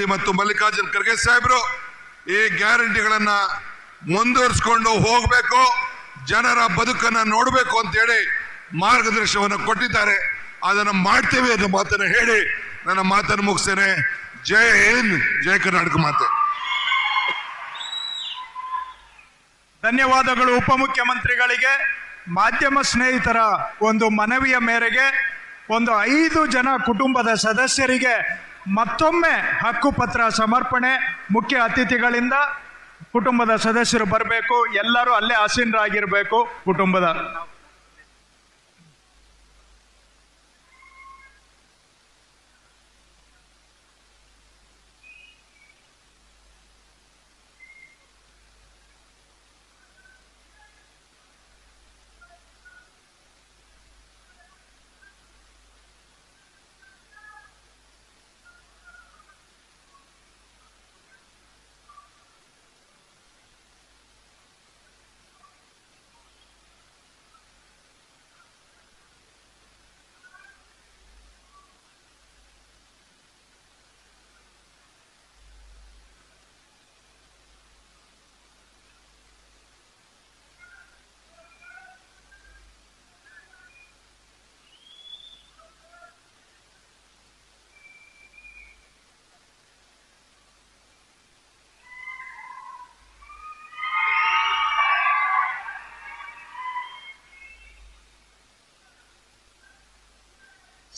ಮತ್ತು ಮಲ್ಲಿಕಾರ್ಜುನ್ ಖರ್ಗೆ ಸಾಹೇಬರು ಈ ಗ್ಯಾರಂಟಿಗಳನ್ನ ಮುಂದುವರಿಸಿಕೊಂಡು ಹೋಗಬೇಕು, ಜನರ ಬದುಕನ್ನ ನೋಡಬೇಕು ಅಂತೇಳಿ ಮಾರ್ಗದರ್ಶನವನ್ನು ಕೊಟ್ಟಿದ್ದಾರೆ. ಅದನ್ನು ಮಾಡ್ತೇವೆ ಅನ್ನೋ ಮಾತನ್ನು ಹೇಳಿ ನನ್ನ ಮಾತನ್ನು ಮುಗಿಸ್ತೇನೆ. ಜೈ ಹಿಂದ್, ಜೈ ಕರ್ನಾಟಕ ಮಾತೆ. ಧನ್ಯವಾದಗಳು ಉಪಮುಖ್ಯಮಂತ್ರಿಗಳಿಗೆ. ಮಾಧ್ಯಮ ಸ್ನೇಹಿತರ ಒಂದು ಮನವಿಯ ಮೇರೆಗೆ ಒಂದು ಐದು ಜನ ಕುಟುಂಬದ ಸದಸ್ಯರಿಗೆ ಮತ್ತೊಮ್ಮೆ ಹಕ್ಕುಪತ್ರ ಸಮರ್ಪಣೆ ಮುಖ್ಯ ಅತಿಥಿಗಳಿಂದ ಕುಟುಂಬದ ಸದಸ್ಯರು ಬರಬೇಕು ಎಲ್ಲರೂ ಅಲ್ಲೇ ಆಸೀನರಾಗಿರಬೇಕು ಕುಟುಂಬದ.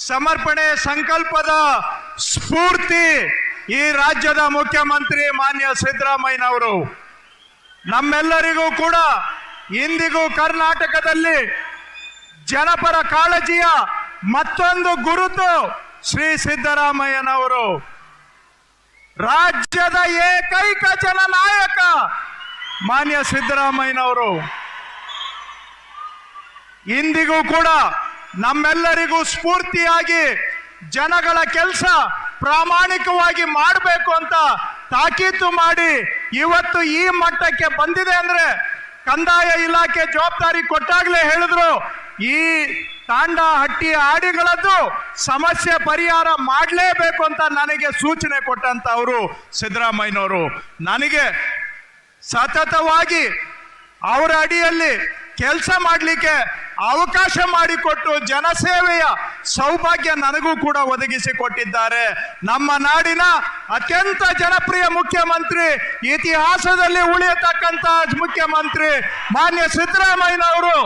ಸಮರ್ಪಣೆ ಸಂಕಲ್ಪದ ಸ್ಫೂರ್ತಿ ಈ ರಾಜ್ಯದ ಮುಖ್ಯಮಂತ್ರಿ ಮಾನ್ಯ ಸಿದ್ದರಾಮಯ್ಯನವರು. ನಮ್ಮೆಲ್ಲರಿಗೂ ಕೂಡ ಇಂದಿಗೂ ಕರ್ನಾಟಕದಲ್ಲಿ ಜನಪರ ಕಾಳಜಿಯ ಮತ್ತೊಂದು ಗುರುತು ಶ್ರೀ ಸಿದ್ದರಾಮಯ್ಯನವರು. ರಾಜ್ಯದ ಏಕೈಕ ಜನನಾಯಕ ಮಾನ್ಯ ಸಿದ್ದರಾಮಯ್ಯನವರು. ಇಂದಿಗೂ ಕೂಡ ನಮ್ಮೆಲ್ಲರಿಗೂ ಸ್ಫೂರ್ತಿಯಾಗಿ ಜನಗಳ ಕೆಲಸ ಪ್ರಾಮಾಣಿಕವಾಗಿ ಮಾಡಬೇಕು ಅಂತ ತಾಕೀತು ಮಾಡಿ ಇವತ್ತು ಈ ಮಟ್ಟಕ್ಕೆ ಬಂದಿದೆ ಅಂದ್ರೆ ಕಂದಾಯ ಇಲಾಖೆ ಜವಾಬ್ದಾರಿ ಕೊಟ್ಟಾಗಲೇ ಹೇಳಿದ್ರು, ಈ ತಾಂಡ ಹಟ್ಟಿ ಆಡಿಗಳದ್ದು ಸಮಸ್ಯೆ ಪರಿಹಾರ ಮಾಡಲೇಬೇಕು ಅಂತ ನನಗೆ ಸೂಚನೆ ಕೊಟ್ಟಂತ ಅವರು ಸಿದ್ದರಾಮಯ್ಯನವರು. ನನಗೆ ಸತತವಾಗಿ ಅವರ ಅಡಿಯಲ್ಲಿ ಕೆಲಸ ಮಾಡಲಿಕ್ಕೆ ಅವಕಾಶ ಮಾಡಿಕೊಟ್ಟು ಜನಸೇವೆಯ ಸೌಭಾಗ್ಯ ನನಗೂ ಕೂಡ ಒದಗಿಸಿ ಕೊಟ್ಟಿದ್ದಾರೆ. ನಮ್ಮ ನಾಡಿನ ಅತ್ಯಂತ ಜನಪ್ರಿಯ ಮುಖ್ಯಮಂತ್ರಿ, ಇತಿಹಾಸದಲ್ಲಿ ಉಳಿಯತಕ್ಕಂತಹ ಮುಖ್ಯಮಂತ್ರಿ ಮಾನ್ಯ ಸಿದ್ದರಾಮಯ್ಯನವರು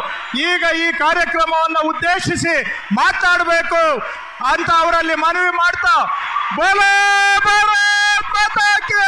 ಈಗ ಈ ಕಾರ್ಯಕ್ರಮವನ್ನು ಉದ್ದೇಶಿಸಿ ಮಾತಾಡಬೇಕು ಅಂತ ಅವರಲ್ಲಿ ಮನವಿ ಮಾಡ್ತಾ, ಬೋಲೇ ಭಾರತ್ ಮಾತಾ ಕೀ!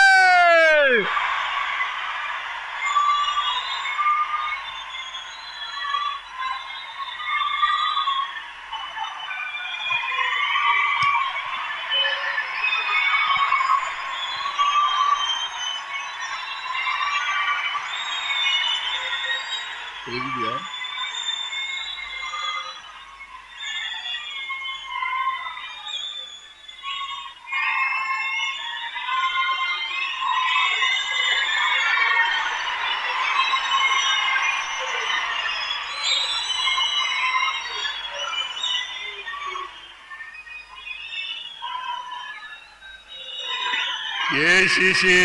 ಎಸಿಸಿ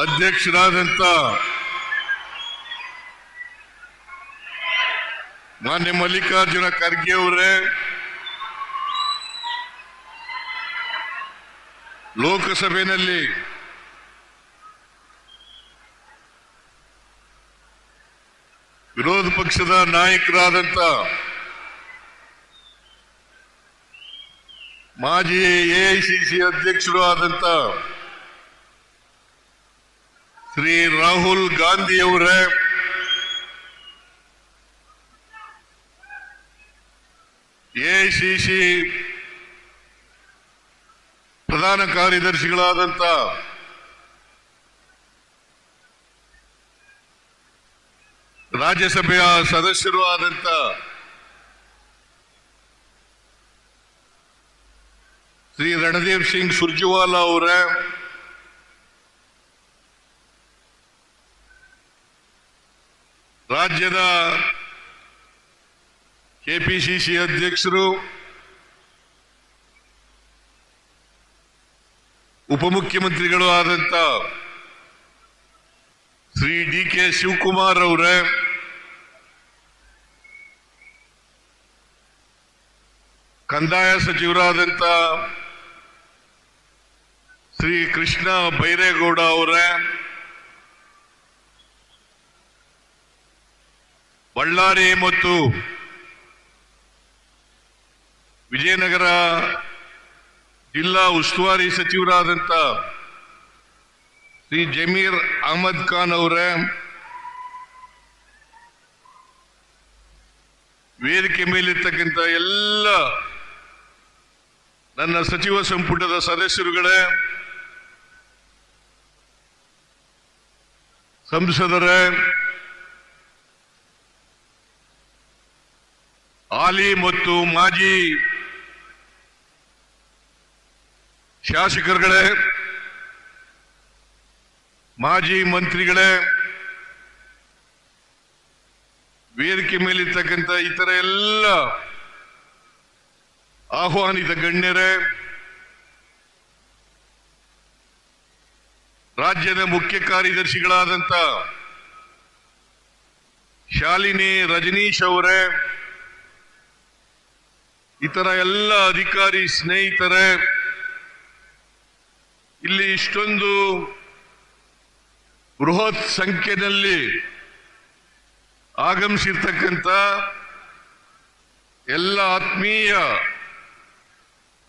ಅಧ್ಯಕ್ಷರಾದಂತ ಮಾನ್ಯ ಮಲ್ಲಿಕಾರ್ಜುನ ಖರ್ಗೆ ಅವರೇ ಲೋಕಸಭೆಯಲ್ಲಿ ವಿರೋಧ ಪಕ್ಷದ ನಾಯಕರಾದಂತ ಮಾಜಿ ಎಐಸಿಸಿ ಅಧ್ಯಕ್ಷರು ಆದಂತ ಶ್ರೀ ರಾಹುಲ್ ಗಾಂಧಿ ಅವರೇ ಎಐಸಿಸಿ ಪ್ರಧಾನ ಕಾರ್ಯದರ್ಶಿಗಳಾದಂತ ರಾಜ್ಯಸಭೆಯ ಸದಸ್ಯರು ಆದಂತ ಶ್ರೀ ರಣದೀಪ್ ಸಿಂಗ್ ಸುರ್ಜಿವಾಲಾ ಅವರ ರಾಜ್ಯದ ಕೆಪಿಸಿಸಿ ಅಧ್ಯಕ್ಷರು, ಉಪಮುಖ್ಯಮಂತ್ರಿಗಳು ಆದಂತ ಶ್ರೀ ಡಿ ಕೆ ಶಿವಕುಮಾರ್ ಅವರ ಕಂದಾಯ ಸಚಿವರಾದಂತ ಶ್ರೀ ಕೃಷ್ಣ ಬೈರೇಗೌಡ ಅವರೇ, ಬಳ್ಳಾರಿ ಮತ್ತು ವಿಜಯನಗರ ಜಿಲ್ಲಾ ಉಸ್ತುವಾರಿ ಸಚಿವರಾದಂಥ ಶ್ರೀ ಜಮೀರ್ ಅಹಮದ್ ಖಾನ್ ಅವರೇ, ವೇದಿಕೆ ಮೇಲಿರ್ತಕ್ಕಂಥ ಎಲ್ಲ ನನ್ನ ಸಚಿವ ಸಂಪುಟದ ಸದಸ್ಯರುಗಳೇ ಸಂಸದರೇ ಹಾಲಿ ಮತ್ತು ಮಾಜಿ ಶಾಸಕರುಗಳೇ ಮಾಜಿ ಮಂತ್ರಿಗಳೇ ವೇದಿಕೆ ಮೇಲಿರ್ತಕ್ಕಂಥ ಇತರ ಎಲ್ಲ ಆಹ್ವಾನಿತ ಗಣ್ಯರೇ ರಾಜ್ಯದ ಮುಖ್ಯ ಕಾರ್ಯದರ್ಶಿಗಳಾದಂಥ ಶಾಲಿನಿ ರಜನೀಶ್ ಅವರೇ, ಇತರ ಎಲ್ಲ ಅಧಿಕಾರಿ ಸ್ನೇಹಿತರೇ, ಇಲ್ಲಿ ಇಷ್ಟೊಂದು ಬೃಹತ್ ಸಂಖ್ಯೆಯಲ್ಲಿ ಆಗಮಿಸಿರ್ತಕ್ಕಂಥ ಎಲ್ಲ ಆತ್ಮೀಯ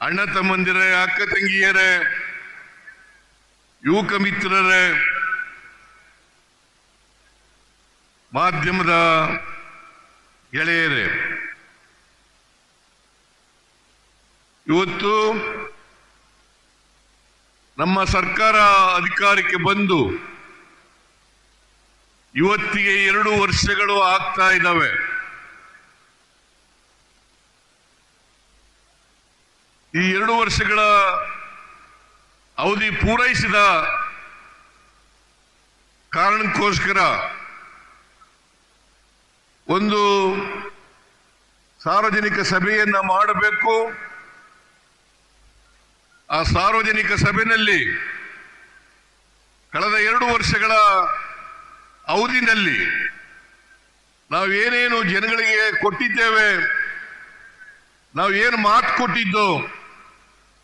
ಅಣ್ಣ ತಮ್ಮಂದಿರೇ, ಅಕ್ಕ ತಂಗಿಯರೇ ಯುವಕ ಮಿತ್ರರೇ ಮಾಧ್ಯಮದ ಗೆಳೆಯರೇ, ಇವತ್ತು ನಮ್ಮ ಸರ್ಕಾರ ಅಧಿಕಾರಕ್ಕೆ ಬಂದು ಇವತ್ತಿಗೆ ಎರಡು ವರ್ಷಗಳು ಆಗ್ತಾ ಇದ್ದಾವೆ. ಈ ಎರಡು ವರ್ಷಗಳ ಅವಧಿ ಪೂರೈಸಿದ ಕಾರಣಕ್ಕೋಸ್ಕರ ಒಂದು ಸಾರ್ವಜನಿಕ ಸಭೆಯನ್ನ ಮಾಡಬೇಕು. ಆ ಸಾರ್ವಜನಿಕ ಸಭೆಯಲ್ಲಿ ಕಳೆದ ಎರಡು ವರ್ಷಗಳ ಅವಧಿನಲ್ಲಿ ನಾವೇನೇನು ಜನಗಳಿಗೆ ಕೊಟ್ಟಿದ್ದೇವೆ ನಾವು ಏನು ಮಾತು ಕೊಟ್ಟಿದ್ದು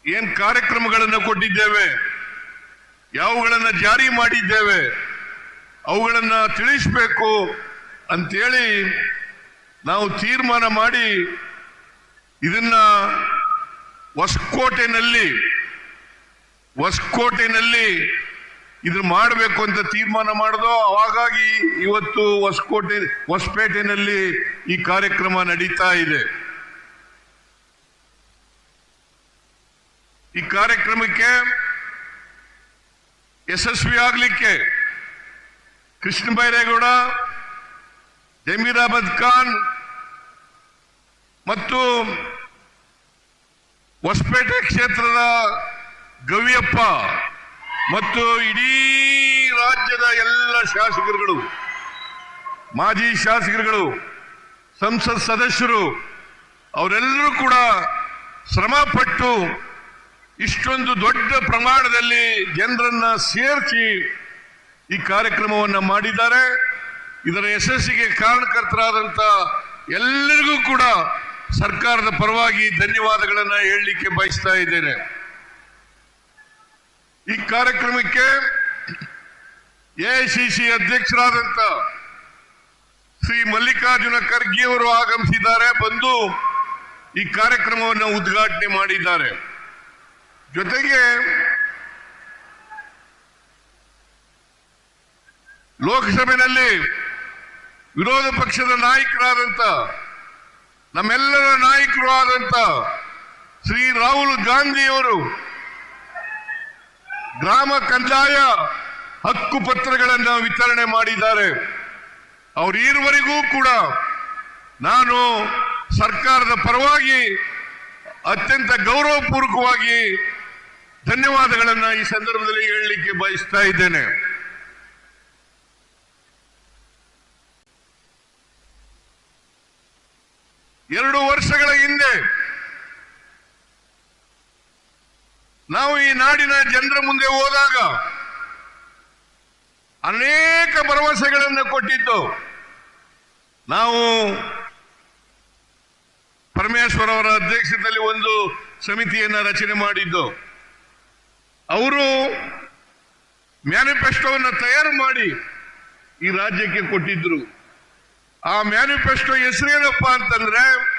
ಏನ್ ಕಾರ್ಯಕ್ರಮಗಳನ್ನು ಕೊಟ್ಟಿದ್ದೇವೆ? ಯಾವುಗಳನ್ನು ಜಾರಿ ಮಾಡಿದ್ದೇವೆ? ಅವುಗಳನ್ನ ತಿಳಿಸಬೇಕು ಅಂತೇಳಿ ನಾವು ತೀರ್ಮಾನ ಮಾಡಿ ಇದನ್ನ ಹೊಸಕೋಟೆನಲ್ಲಿ ಹೊಸಕೋಟೆನಲ್ಲಿ ಇದು ಮಾಡಬೇಕು ಅಂತ ತೀರ್ಮಾನ ಮಾಡಿದೋ, ಅವಾಗಾಗಿ ಇವತ್ತು ಹೊಸಕೋಟೆ, ಹೊಸಪೇಟೆನಲ್ಲಿ ಈ ಕಾರ್ಯಕ್ರಮ ನಡೀತಾ ಇದೆ. ಈ ಕಾರ್ಯಕ್ರಮಕ್ಕೆ ಯಶಸ್ವಿ ಆಗಲಿಕ್ಕೆ ಕೃಷ್ಣ ಬೈರೇಗೌಡ ಜಮೀರ್ ಅಹಮದ್ ಖಾನ್ ಮತ್ತು ಹೊಸಪೇಟೆ ಕ್ಷೇತ್ರದ ಗವಿಯಪ್ಪ ಮತ್ತು ಇಡೀ ರಾಜ್ಯದ ಎಲ್ಲ ಶಾಸಕರುಗಳು, ಮಾಜಿ ಶಾಸಕರುಗಳು, ಸಂಸತ್ ಸದಸ್ಯರು, ಅವರೆಲ್ಲರೂ ಕೂಡ ಶ್ರಮ ಪಟ್ಟು ಇಷ್ಟೊಂದು ದೊಡ್ಡ ಪ್ರಮಾಣದಲ್ಲಿ ಜನರನ್ನ ಸೇರಿಸಿ ಈ ಕಾರ್ಯಕ್ರಮವನ್ನು ಮಾಡಿದ್ದಾರೆ. ಇದರ ಯಶಸ್ಸಿಗೆ ಕಾರಣಕರ್ತರಾದಂಥ ಎಲ್ಲರಿಗೂ ಕೂಡ ಸರ್ಕಾರದ ಪರವಾಗಿ ಧನ್ಯವಾದಗಳನ್ನು ಹೇಳಲಿಕ್ಕೆ ಬಯಸ್ತಾ ಇದ್ದೇನೆ. ಈ ಕಾರ್ಯಕ್ರಮಕ್ಕೆ ಎಐಸಿಸಿ ಅಧ್ಯಕ್ಷರಾದಂಥ ಶ್ರೀ ಮಲ್ಲಿಕಾರ್ಜುನ ಖರ್ಗೆ ಅವರು ಆಗಮಿಸಿದ್ದಾರೆ. ಬಂದು ಈ ಕಾರ್ಯಕ್ರಮವನ್ನು ಉದ್ಘಾಟನೆ ಮಾಡಿದ್ದಾರೆ. ಜೊತೆಗೆ ಲೋಕಸಭೆಯಲ್ಲಿ ವಿರೋಧ ಪಕ್ಷದ ನಾಯಕರಾದಂತ, ನಮ್ಮೆಲ್ಲರ ನಾಯಕರು ಆದಂತ ಶ್ರೀ ರಾಹುಲ್ ಗಾಂಧಿಯವರು ಗ್ರಾಮ ಕಂದಾಯ ಹಕ್ಕು ಪತ್ರಗಳನ್ನು ವಿತರಣೆ ಮಾಡಿದ್ದಾರೆ. ಅವರು ಈವರೆಗೂ ಕೂಡ ನಾನು ಸರ್ಕಾರದ ಪರವಾಗಿ ಅತ್ಯಂತ ಗೌರವಪೂರ್ವಕವಾಗಿ ಧನ್ಯವಾದಗಳನ್ನು ಈ ಸಂದರ್ಭದಲ್ಲಿ ಹೇಳಲಿಕ್ಕೆ ಬಯಸ್ತಾ ಇದ್ದೇನೆ. ಎರಡು ವರ್ಷಗಳ ಹಿಂದೆ ನಾವು ಈ ನಾಡಿನ ಜನರ ಮುಂದೆ ಹೋದಾಗ ಅನೇಕ ಭರವಸೆಗಳನ್ನು ಕೊಟ್ಟಿತ್ತು. ನಾವು ಪರಮೇಶ್ವರ ಅವರ ಅಧ್ಯಕ್ಷತೆಯಲ್ಲಿ ಒಂದು ಸಮಿತಿಯನ್ನ ರಚನೆ ಮಾಡಿದ್ದು. ಅವರು ಮ್ಯಾನಿಫೆಸ್ಟೋವನ್ನು ತಯಾರು ಮಾಡಿ ಈ ರಾಜ್ಯಕ್ಕೆ ಕೊಟ್ಟಿದ್ರು. ಆ ಮ್ಯಾನಿಫೆಸ್ಟೋ ಹೆಸರೇನಪ್ಪ ಅಂತಂದ್ರೆ,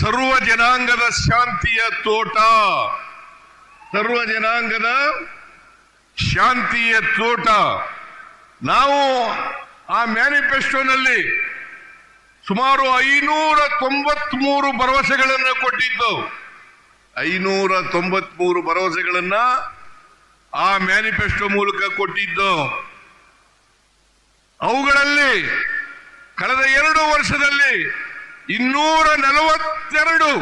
ಸರ್ವ ಜನಾಂಗದ ಶಾಂತಿಯ ತೋಟ. ಸರ್ವ ಜನಾಂಗದ ಶಾಂತಿಯ ತೋಟ. ನಾವು ಆ ಮ್ಯಾನಿಫೆಸ್ಟೋನಲ್ಲಿ ಸುಮಾರು ಐನೂರ ತೊಂಬತ್ಮೂರು ಭರವಸೆಗಳನ್ನು ಕೊಟ್ಟಿದ್ದು ಐನೂರ ತೊಂಬತ್ಮೂರು ಭರವಸೆಗಳನ್ನ ಆ ಮ್ಯಾನಿಫೆಸ್ಟೋ ಮೂಲಕ ಕೊಟ್ಟಿದ್ದು. ಅವುಗಳಲ್ಲಿ ಕಳೆದ ಎರಡು ವರ್ಷದಲ್ಲಿ ಇನ್ನೂರ ನಲವತ್ತೆರಡು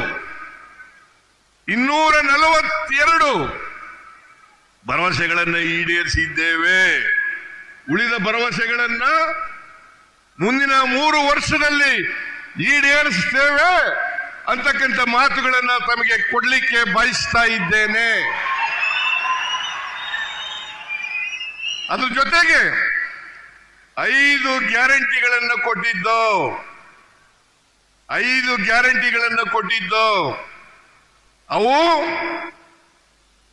ಇನ್ನೂರ ನಲವತ್ತೆರಡು ಭರವಸೆಗಳನ್ನು ಈಡೇರಿಸಿದ್ದೇವೆ. ಉಳಿದ ಭರವಸೆಗಳನ್ನು ಮುಂದಿನ ಮೂರು ವರ್ಷದಲ್ಲಿ ಈಡೇರಿಸ್ತೇವೆ. ಅಂತಕ್ಕಂಥ ಮಾತುಗಳನ್ನು ತಮಗೆ ಕೊಡಲಿಕ್ಕೆ ಬಯಸ್ತಾ ಇದ್ದೇನೆ. ಅದ್ರ ಜೊತೆಗೆ ಐದು ಗ್ಯಾರಂಟಿಗಳನ್ನು ಕೊಟ್ಟಿದ್ದು. ಐದು ಗ್ಯಾರಂಟಿಗಳನ್ನು ಕೊಟ್ಟಿದ್ದು. ಅವು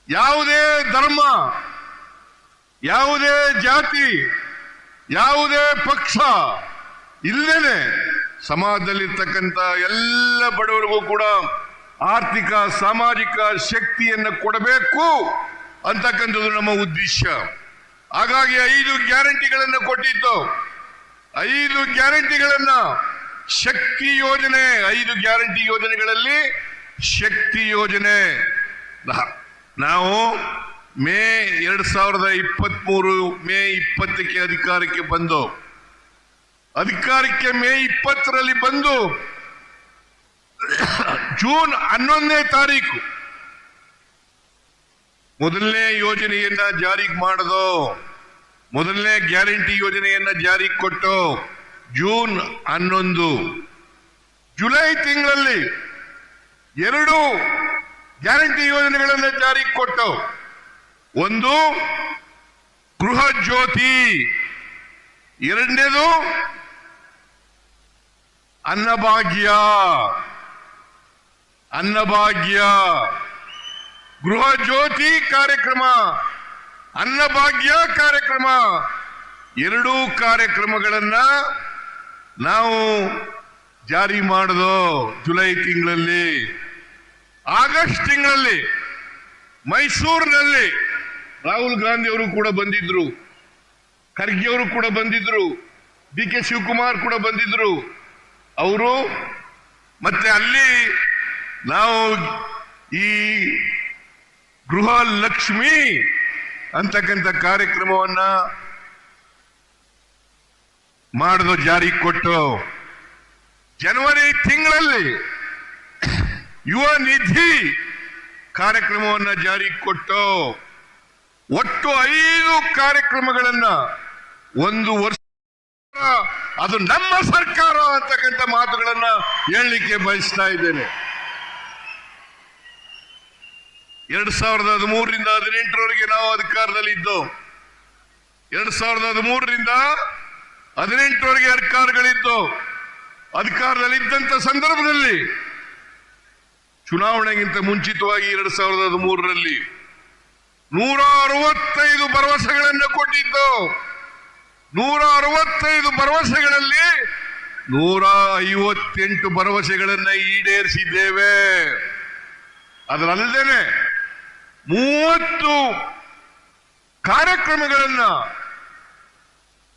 ಯಾವುದೇ ಧರ್ಮ, ಯಾವುದೇ ಜಾತಿ, ಯಾವುದೇ ಪಕ್ಷ ಇಲ್ಲದೇನೆ ಸಮಾಜದಲ್ಲಿರ್ತಕ್ಕಂಥ ಎಲ್ಲ ಬಡವರಿಗೂ ಕೂಡ ಆರ್ಥಿಕ, ಸಾಮಾಜಿಕ ಶಕ್ತಿಯನ್ನು ಕೊಡಬೇಕು ಅಂತಕ್ಕಂಥದ್ದು ನಮ್ಮ ಉದ್ದೇಶ. ಹಾಗಾಗಿ ಐದು ಗ್ಯಾರಂಟಿಗಳನ್ನು ಕೊಟ್ಟಿತ್ತು. ಐದು ಗ್ಯಾರಂಟಿಗಳನ್ನ ಶಕ್ತಿ ಯೋಜನೆ, ಐದು ಗ್ಯಾರಂಟಿ ಯೋಜನೆಗಳಲ್ಲಿ ಶಕ್ತಿ ಯೋಜನೆ. ನಾವು ಮೇ ಎರಡ್ ಸಾವಿರದ ಇಪ್ಪತ್ಮೂರು ಮೇ ಇಪ್ಪತ್ತಕ್ಕೆ ಅಧಿಕಾರಕ್ಕೆ ಬಂದು ಅಧಿಕಾರಕ್ಕೆ ಮೇ ಇಪ್ಪತ್ತರಲ್ಲಿ ಬಂದು ಜೂನ್ ಹನ್ನೊಂದನೇ ತಾರೀಕು ಮೊದಲನೇ ಯೋಜನೆಯನ್ನ ಜಾರಿಗೆ ಮಾಡೋದು. ಮೊದಲನೇ ಗ್ಯಾರಂಟಿ ಯೋಜನೆಯನ್ನ ಜಾರಿಗೆ ಕೊಟ್ಟು ಜೂನ್ ಹನ್ನೊಂದು. ಜುಲೈ ತಿಂಗಳಲ್ಲಿ ಎರಡು ಗ್ಯಾರಂಟಿ ಯೋಜನೆಗಳನ್ನು ಜಾರಿಗೆ ಕೊಟ್ಟು ಒಂದು ಗೃಹ ಜ್ಯೋತಿ, ಎರಡನೇದು ಅನ್ನಭಾಗ್ಯ. ಅನ್ನಭಾಗ್ಯ. ಗೃಹ ಜ್ಯೋತಿ ಕಾರ್ಯಕ್ರಮ. ಅನ್ನಭಾಗ್ಯ ಕಾರ್ಯಕ್ರಮ. ಎರಡೂ ಕಾರ್ಯಕ್ರಮಗಳನ್ನ ನಾವು ಜಾರಿ ಮಾಡಿದೋ ಜುಲೈ ತಿಂಗಳಲ್ಲಿ. ಆಗಸ್ಟ್ ತಿಂಗಳಲ್ಲಿ, ಮೈಸೂರಿನಲ್ಲಿ ರಾಹುಲ್ ಗಾಂಧಿ ಅವರು ಕೂಡ ಬಂದಿದ್ರು. ಖರ್ಗೆ ಅವರು ಕೂಡ ಬಂದಿದ್ರು. ಡಿ ಕೆ ಶಿವಕುಮಾರ್ ಕೂಡ ಬಂದಿದ್ರು. ಅವರು ಮತ್ತೆ ಅಲ್ಲಿ ನಾವು ಈ ಗೃಹ ಲಕ್ಷ್ಮಿ ಅಂತಕ್ಕಂಥ ಕಾರ್ಯಕ್ರಮವನ್ನ ಮಾಡಿದ ಜಾರಿ ಕೊಟ್ಟು ಜನವರಿ ತಿಂಗಳಲ್ಲಿ ಯುವ ನಿಧಿ ಕಾರ್ಯಕ್ರಮವನ್ನ ಜಾರಿ ಕೊಟ್ಟು ಒಟ್ಟು ಐದು ಕಾರ್ಯಕ್ರಮಗಳನ್ನ ಒಂದು ವರ್ಷ ಅದು ನಮ್ಮ ಸರ್ಕಾರ ಅಂತಕ್ಕಂಥ ಮಾತುಗಳನ್ನ ಹೇಳಲಿಕ್ಕೆ ಬಯಸ್ತಾ ಇದ್ದೇನೆ. ಎರಡ್ ಸಾವಿರದ ಹದಿಮೂರರಿಂದ ಹದಿನೆಂಟರವರೆಗೆ ನಾವು ಅಧಿಕಾರದಲ್ಲಿ ಇದ್ದು, ಎರಡ್ ಸಾವಿರದ ಹದಿಮೂರರಿಂದ ಹದಿನೆಂಟರವರೆಗೆ ಅಧಿಕಾರಗಳಿದ್ದು, ಅಧಿಕಾರದಲ್ಲಿ ಇದ್ದಂತ ಸಂದರ್ಭದಲ್ಲಿ ಚುನಾವಣೆಗಿಂತ ಮುಂಚಿತವಾಗಿ ಎರಡ್ ಸಾವಿರದ ಹದಿಮೂರರಲ್ಲಿ ನೂರ ಅರವತ್ತೈದು ಭರವಸೆಗಳನ್ನು ಕೊಟ್ಟಿದ್ದು. ನೂರ ಅರವತ್ತೈದು ಭರವಸೆಗಳಲ್ಲಿ ನೂರ ಐವತ್ತೆಂಟು ಭರವಸೆಗಳನ್ನ ಈಡೇರಿಸಿದ್ದೇವೆ. ಅದರಲ್ಲದೇನೆ ಮೂವತ್ತು ಕಾರ್ಯಕ್ರಮಗಳನ್ನ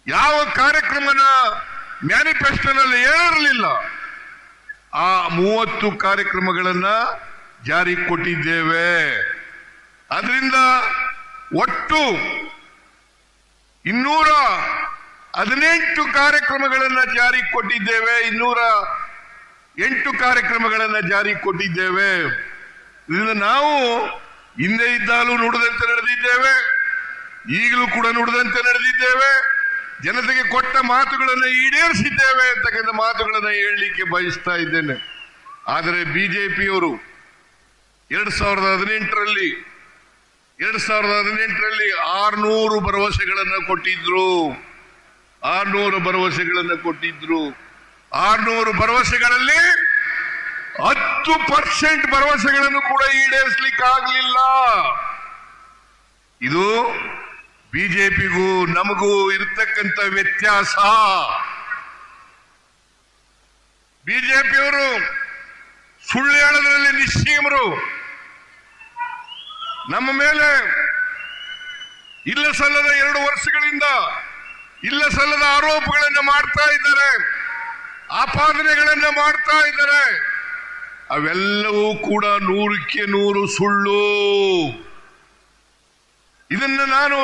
ಯಾವ ಕಾರ್ಯಕ್ರಮನ ಮ್ಯಾನಿಫೆಸ್ಟೋನಲ್ಲಿ ಹೇಳಿರಲಿಲ್ಲ ಆ ಮೂವತ್ತು ಕಾರ್ಯಕ್ರಮಗಳನ್ನ ಜಾರಿ ಕೊಟ್ಟಿದ್ದೇವೆ. ಅದರಿಂದ ಒಟ್ಟು ಇನ್ನೂರ ಹದಿನೆಂಟು ಕಾರ್ಯಕ್ರಮಗಳನ್ನು ಜಾರಿ ಕೊಟ್ಟಿದ್ದೇವೆ, ಇನ್ನೂರ ಎಂಟು ಕಾರ್ಯಕ್ರಮಗಳನ್ನು ಜಾರಿ ಕೊಟ್ಟಿದ್ದೇವೆ. ಇದರಿಂದ ನಾವು ಹಿಂದೆ ಇದ್ದಾಗಲೂ ನುಡಿದಂತೆ ನಡೆದಿದ್ದೇವೆ, ಈಗಲೂ ಕೂಡ ನುಡಿದಂತೆ ನಡೆದಿದ್ದೇವೆ. ಜನತೆಗೆ ಕೊಟ್ಟ ಮಾತುಗಳನ್ನು ಈಡೇರಿಸಿದ್ದೇವೆ ಅಂತಕ್ಕಂಥ ಮಾತುಗಳನ್ನು ಹೇಳಲಿಕ್ಕೆ ಬಯಸ್ತಾ ಇದ್ದೇನೆ. ಆದರೆ ಪಿಯವರು ಎರಡು ಸಾವಿರದ ಹದಿನೆಂಟರಲ್ಲಿ, ಎರಡು ಸಾವಿರದ ಹದಿನೆಂಟರಲ್ಲಿ ಆರುನೂರು ಭರವಸೆಗಳನ್ನು ಕೊಟ್ಟಿದ್ರು. ಆರ್ನೂರು ಭರವಸೆಗಳನ್ನು ಕೊಟ್ಟಿದ್ರು. ಆರ್ನೂರು ಭರವಸೆಗಳಲ್ಲಿ ಹತ್ತು ಪರ್ಸೆಂಟ್ ಭರವಸೆಗಳನ್ನು ಕೂಡ ಈಡೇರಿಸಲಿಕ್ಕೆ ಆಗಲಿಲ್ಲ ಇದು ಬಿಜೆಪಿಗೂ ನಮಗೂ ಇರತಕ್ಕಂಥ ವ್ಯತ್ಯಾಸ. ಬಿಜೆಪಿಯವರು ಸುಳ್ಳು ಹೇಳೋದ್ರಲ್ಲಿ ನಮ್ಮ ಮೇಲೆ ಇಲ್ಲ ಸಲ್ಲದ ಎರಡು ವರ್ಷಗಳಿಂದ ಇಲ್ಲ ಸಲ್ಲದ ಆರೋಪಗಳನ್ನು ಮಾಡ್ತಾ ಇದ್ದಾರೆ, ಆಪಾದನೆಗಳನ್ನು ಮಾಡ್ತಾ ಇದ್ದಾರೆ. ಅವೆಲ್ಲವೂ ಕೂಡ ನೂರಕ್ಕೆ ನೂರು ಸುಳ್ಳು. ಇದನ್ನ ನಾನು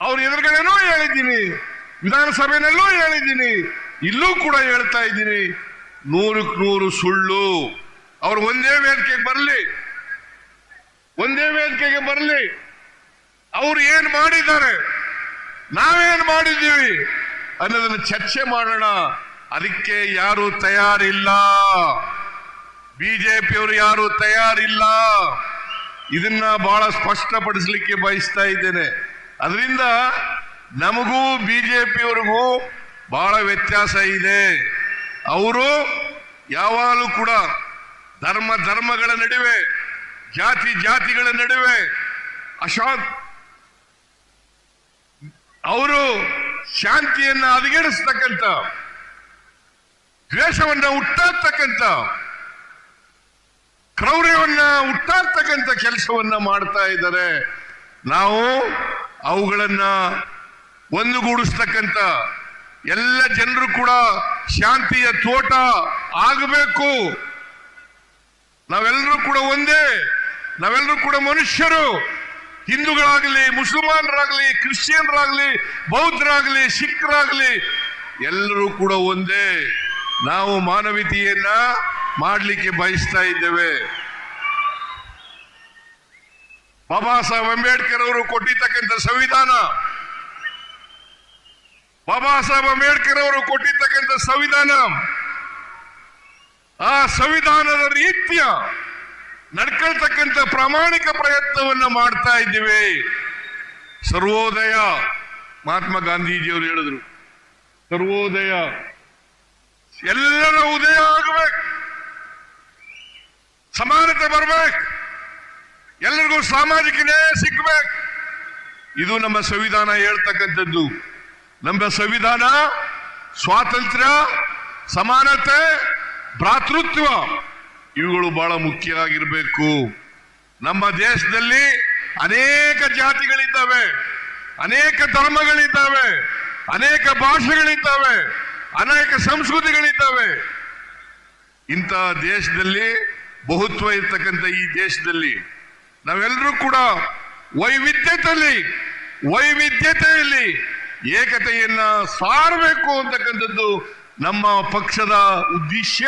ಅವ್ರ ಎದುರುಗಡೆನೂ ಹೇಳಿದ್ದೀನಿ ವಿಧಾನಸಭೆಯಲ್ಲೂ ಹೇಳಿದ್ದೀನಿ, ಇಲ್ಲೂ ಕೂಡ ಹೇಳ್ತಾ ಇದ್ದೀನಿ, ನೂರಕ್ಕೆ ನೂರು ಸುಳ್ಳು. ಅವರು ಒಂದೇ ವೇದಿಕೆಗೆ ಬರಲಿ, ಒಂದೇ ವೇದಿಕೆಗೆ ಬರಲಿ. ಅವ್ರು ಏನು ಮಾಡಿದ್ದಾರೆ? ನಾವೇನ್ ಮಾಡಿದ್ದೀವಿ? ಅನ್ನೋದನ್ನ ಚರ್ಚೆ ಮಾಡೋಣ. ಅದಕ್ಕೆ ಯಾರು ತಯಾರಿಲ್ಲ. ಬಿಜೆಪಿಯವರು ಯಾರು ತಯಾರಿಲ್ಲ. ಇದನ್ನ ಬಹಳ ಸ್ಪಷ್ಟಪಡಿಸಲಿಕ್ಕೆ ಬಯಸ್ತಾ ಇದ್ದೇನೆ. ಅದರಿಂದ ನಮಗೂ ಬಿಜೆಪಿಯವರಿಗೂ ಬಹಳ ವ್ಯತ್ಯಾಸ ಇದೆ. ಅವರು ಯಾವಾಗಲೂ ಕೂಡ ಧರ್ಮ ಧರ್ಮಗಳ ನಡುವೆ, ಜಾತಿ ಜಾತಿಗಳ ನಡುವೆ, ಅಶಾಂತ್ ಅವರು ಶಾಂತಿಯನ್ನು ಹದಗೆಡಿಸ್ತಕ್ಕಂಥ, ದ್ವೇಷವನ್ನು ಹುಟ್ಟಾಕ್ತಕ್ಕಂಥ, ಕ್ರೌರ್ಯವನ್ನ ಹುಟ್ಟಾಕ್ತಕ್ಕಂಥ ಕೆಲಸವನ್ನ ಮಾಡ್ತಾ ಇದ್ದಾರೆ. ನಾವು ಅವುಗಳನ್ನ ಒಂದುಗೂಡಿಸ್ತಕ್ಕಂಥ ಎಲ್ಲ ಜನರು ಕೂಡ ಶಾಂತಿಯ ತೋಟ ಆಗಬೇಕು. ನಾವೆಲ್ಲರೂ ಕೂಡ ಒಂದೇ, ನಾವೆಲ್ಲರೂ ಕೂಡ ಮನುಷ್ಯರು. ಹಿಂದೂಗಳಾಗಲಿ, ಮುಸಲ್ಮಾನರಾಗಲಿ, ಕ್ರಿಶ್ಚಿಯನ್ರಾಗಲಿ, ಬೌದ್ಧರಾಗಲಿ ಸಿಖ್ರಾಗಲಿ ಎಲ್ಲರೂ ಕೂಡ ಒಂದೇ. ನಾವು ಮಾನವೀಯತೆಯನ್ನ ಮಾಡಲಿಕ್ಕೆ ಬಯಸ್ತಾ ಇದ್ದೇವೆ. ಬಾಬಾ ಸಾಹೇಬ್ ಅಂಬೇಡ್ಕರ್ ಅವರು ಕೊಟ್ಟಿರ್ತಕ್ಕಂಥ ಸಂವಿಧಾನ, ಬಾಬಾ ಸಾಹೇಬ್ ಅಂಬೇಡ್ಕರ್ ಅವರು ಕೊಟ್ಟಿರ್ತಕ್ಕಂಥ ಸಂವಿಧಾನ, ಆ ಸಂವಿಧಾನದ ರೀತಿಯ ನಡ್ಕೊಳ್ತಕ್ಕಂಥ ಪ್ರಾಮಾಣಿಕ ಪ್ರಯತ್ನವನ್ನು ಮಾಡ್ತಾ ಇದ್ದೀವಿ. ಸರ್ವೋದಯ ಮಹಾತ್ಮ ಗಾಂಧೀಜಿಯವರು ಹೇಳಿದ್ರು. ಸರ್ವೋದಯ. ಎಲ್ಲರ ಉದಯ ಆಗಬೇಕು. ಸಮಾನತೆ ಬರ್ಬೇಕು. ಎಲ್ಲರಿಗೂ ಸಾಮಾಜಿಕ ನ್ಯಾಯ ಸಿಗ್ಬೇಕು. ಇದು ನಮ್ಮ ಸಂವಿಧಾನ ಹೇಳ್ತಕ್ಕಂಥದ್ದು. ನಮ್ಮ ಸಂವಿಧಾನ ಸ್ವಾತಂತ್ರ್ಯ, ಸಮಾನತೆ, ಭ್ರಾತೃತ್ವ. ಇವುಗಳು ಬಹಳ ಮುಖ್ಯ ಆಗಿರಬೇಕು. ನಮ್ಮ ದೇಶದಲ್ಲಿ ಅನೇಕ ಜಾತಿಗಳಿದ್ದಾವೆ, ಅನೇಕ ಧರ್ಮಗಳಿದ್ದಾವೆ, ಅನೇಕ ಭಾಷೆಗಳಿದ್ದಾವೆ, ಅನೇಕ ಸಂಸ್ಕೃತಿಗಳಿದ್ದಾವೆ. ಇಂತಹ ದೇಶದಲ್ಲಿ ಬಹುತ್ವ ಇರ್ತಕ್ಕಂಥ ಈ ದೇಶದಲ್ಲಿ ನಾವೆಲ್ಲರೂ ಕೂಡ ವೈವಿಧ್ಯತೆಯಲ್ಲಿ ವೈವಿಧ್ಯತೆಯಲ್ಲಿ ಏಕತೆಯನ್ನ ಸಾರಬೇಕು ಅಂತಕ್ಕಂಥದ್ದು ನಮ್ಮ ಪಕ್ಷದ ಉದ್ದೇಶ.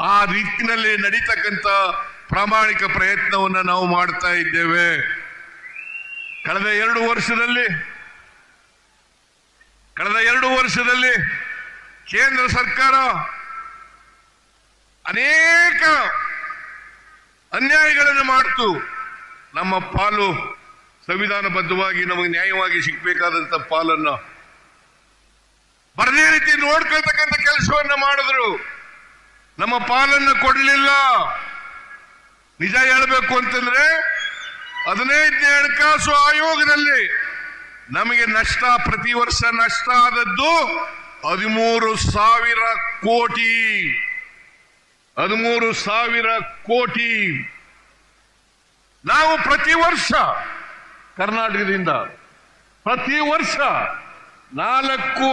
ಆ ರೀತಿನಲ್ಲಿ ನಡೀತಕ್ಕಂಥ ಪ್ರಾಮಾಣಿಕ ಪ್ರಯತ್ನವನ್ನು ನಾವು ಮಾಡ್ತಾ ಇದ್ದೇವೆ. ಕಳೆದ ಎರಡು ವರ್ಷದಲ್ಲಿ, ಕಳೆದ ಎರಡು ವರ್ಷದಲ್ಲಿ ಕೇಂದ್ರ ಸರ್ಕಾರ ಅನೇಕ ಅನ್ಯಾಯಗಳನ್ನು ಮಾಡ್ತು. ನಮ್ಮ ಪಾಲು ಸಂವಿಧಾನಬದ್ಧವಾಗಿ ನಮಗೆ ನ್ಯಾಯವಾಗಿ ಸಿಗ್ಬೇಕಾದಂತ ಪಾಲನ್ನು. ಬರದೇ ರೀತಿ ನೋಡ್ಕೊಳ್ತಕ್ಕಂಥ ಕೆಲಸವನ್ನು ಮಾಡಿದ್ರು. ನಮ್ಮ ಪಾಲನ್ನ ಕೊಡಲಿಲ್ಲ. ನಿಜ ಹೇಳಬೇಕು ಅಂತಂದ್ರೆ ಹದಿನೈದನೇ ಹಣಕಾಸು ಆಯೋಗದಲ್ಲಿ ನಮಗೆ ನಷ್ಟ, ಪ್ರತಿ ವರ್ಷ ನಷ್ಟ ಆದದ್ದು ಹದಿಮೂರು ಸಾವಿರ ಕೋಟಿ. ಹದಿಮೂರು ಸಾವಿರ ಕೋಟಿ. ನಾವು ಪ್ರತಿ ವರ್ಷ ಕರ್ನಾಟಕದಿಂದ ಪ್ರತಿ ವರ್ಷ ನಾಲ್ಕು